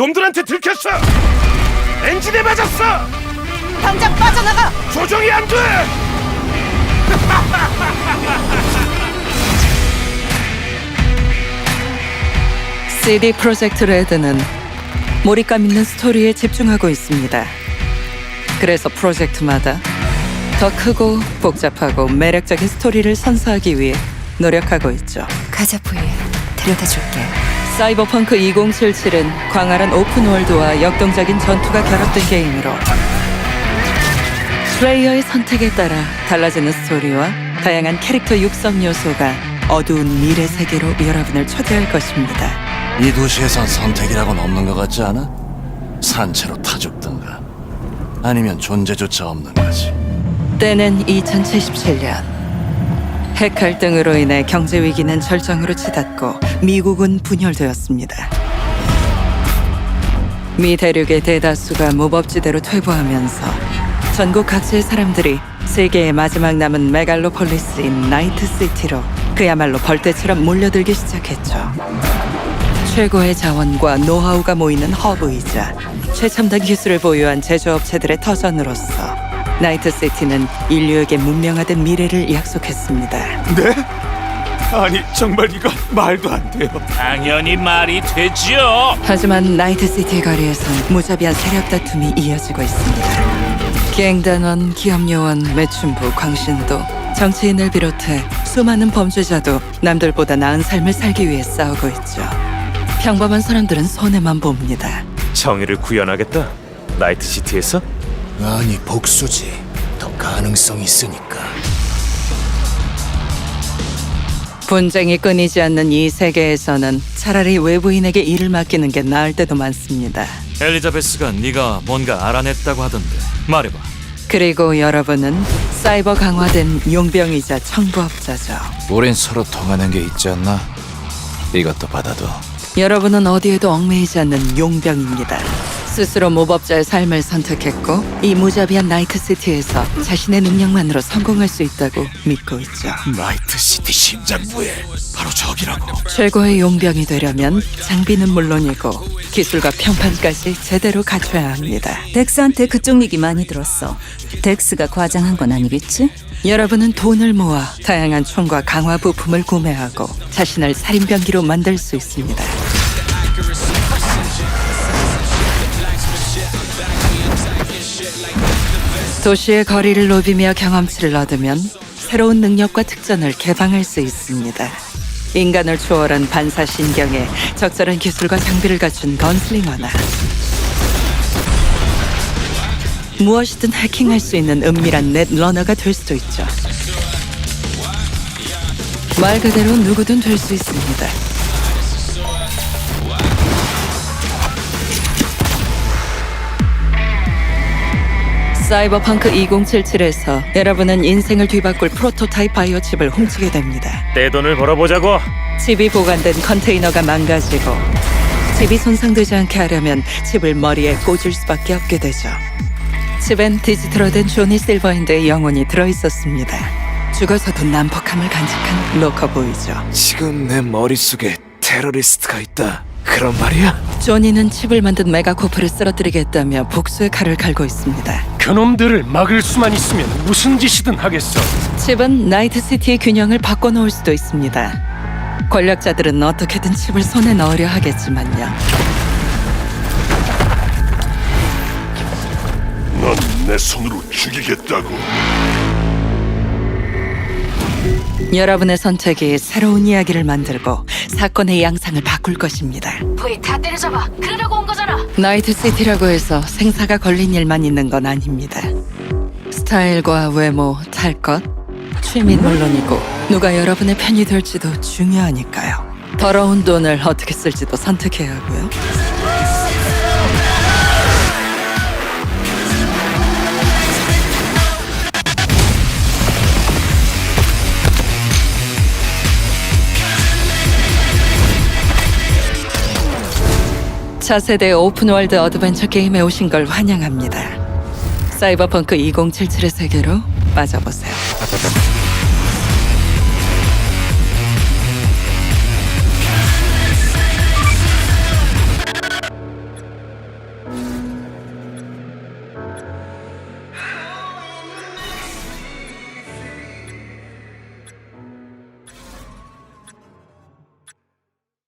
놈들한테 들켰어! 엔진에 맞았어! 당장 빠져나가! 조정이 안 돼! CD 프로젝트 레드는 몰입감 있는 스토리에 집중하고 있습니다. 그래서 프로젝트마다 더 크고 복잡하고 매력적인 스토리를 선사하기 위해 노력하고 있죠. 가자 부이 데려다 줄게 사이버펑크 2077은 광활한 오픈월드와 역동적인 전투가 결합된 게임으로 플레이어의 선택에 따라 달라지는 스토리와 다양한 캐릭터 육성 요소가 어두운 미래 세계로 여러분을 초대할 것입니다. 이 도시에선 선택이라고는 없는 것 같지 않아? 산채로 타 죽든가 아니면 존재조차 없는 거지 때는 2077년. 핵 갈등으로 인해 경제 위기는 절정으로 치닫고 미국은 분열되었습니다. 미 대륙의 대다수가 무법지대로 퇴보하면서 전국 각지의 사람들이 세계의 마지막 남은 메갈로폴리스인 나이트시티로 그야말로 벌떼처럼 몰려들기 시작했죠. 최고의 자원과 노하우가 모이는 허브이자 최첨단 기술을 보유한 제조업체들의 터전으로서 나이트시티는 인류에게 문명화된 미래를 약속했습니다. 네? 아니 정말 이거 말도 안 돼요 당연히 말이 되지요. 하지만 나이트시티 거리에선 무자비한 세력 다툼이 이어지고 있습니다. 기행단원, 기업요원, 매춘부, 광신도, 정치인을 비롯해 수많은 범죄자도 남들보다 나은 삶을 살기 위해 싸우고 있죠. 평범한 사람들은 손해만 봅니다. 정의를 구현하겠다 나이트시티에서? 아니 복수지 더 가능성이 있으니까 분쟁이 끊이지 않는 이 세계에서는 차라리 외부인에게 일을 맡기는 게 나을 때도 많습니다. 엘리자베스가 네가 뭔가 알아냈다고 하던데 말해봐. 그리고 여러분은 사이버 강화된 용병이자 청부업자죠. 우린 서로 통하는 게 있지 않나? 이것도 받아도 여러분은 어디에도 얽매이지 않는 용병입니다. 스스로 모법자의 삶을 선택했고 이 무자비한 나이트시티에서 자신의 능력만으로 성공할 수 있다고 믿고 있죠. 나이트시티 심장부에 바로 저기라고 최고의 용병이 되려면 장비는 물론이고 기술과 평판까지 제대로 갖춰야 합니다. 덱스한테 그쪽 얘기 많이 들었어 덱스가 과장한 건 아니겠지? 여러분은 돈을 모아 다양한 총과 강화 부품을 구매하고 자신을 살인병기로 만들 수 있습니다. 도시의 거리를 높이며 경험치를 얻으면 새로운 능력과 특전을 개방할 수 있습니다. 인간을 초월한 반사 신경에 적절한 기술과 장비를 갖춘 건슬링어나 무엇이든 해킹할 수 있는 은밀한 넷 러너가 될 수도 있죠. 말 그대로 누구든 될 수 있습니다. 사이버펑크 2077에서 여러분은 인생을 뒤바꿀 프로토타입 바이오 칩을 훔치게 됩니다. 내 돈을 벌어보자고 칩이 보관된 컨테이너가 망가지고 칩이 손상되지 않게 하려면 칩을 머리에 꽂을 수밖에 없게 되죠. 칩엔 디지털화된 조니 실버핸드의 영혼이 들어있었습니다. 죽어서도 난폭함을 간직한 로커보이죠. 지금 내 머릿속에 테러리스트가 있다 그런 말이야? 조니는 칩을 만든 메가코프를 쓰러뜨리겠다며 복수의 칼을 갈고 있습니다. 그놈들을 막을 수만 있으면 무슨 짓이든 하겠어 칩은 나이트시티의 균형을 바꿔놓을 수도 있습니다. 권력자들은 어떻게든 칩을 손에 넣으려 하겠지만요. 넌 내 손으로 죽이겠다고. 여러분의 선택이 새로운 이야기를 만들고 사건의 양상을 바꿀 것입니다. 부이 다 때려잡아 그러려고 온 거잖아 나이트 시티라고 해서 생사가 걸린 일만 있는 건 아닙니다. 스타일과 외모, 탈 것, 취미는 물론이고 누가 여러분의 편이 될지도 중요하니까요. 더러운 돈을 어떻게 쓸지도 선택해야 하고요. 차세대 오픈월드 어드벤처 게임에 오신 걸 환영합니다. 사이버펑크 2077의 세계로 빠져보세요.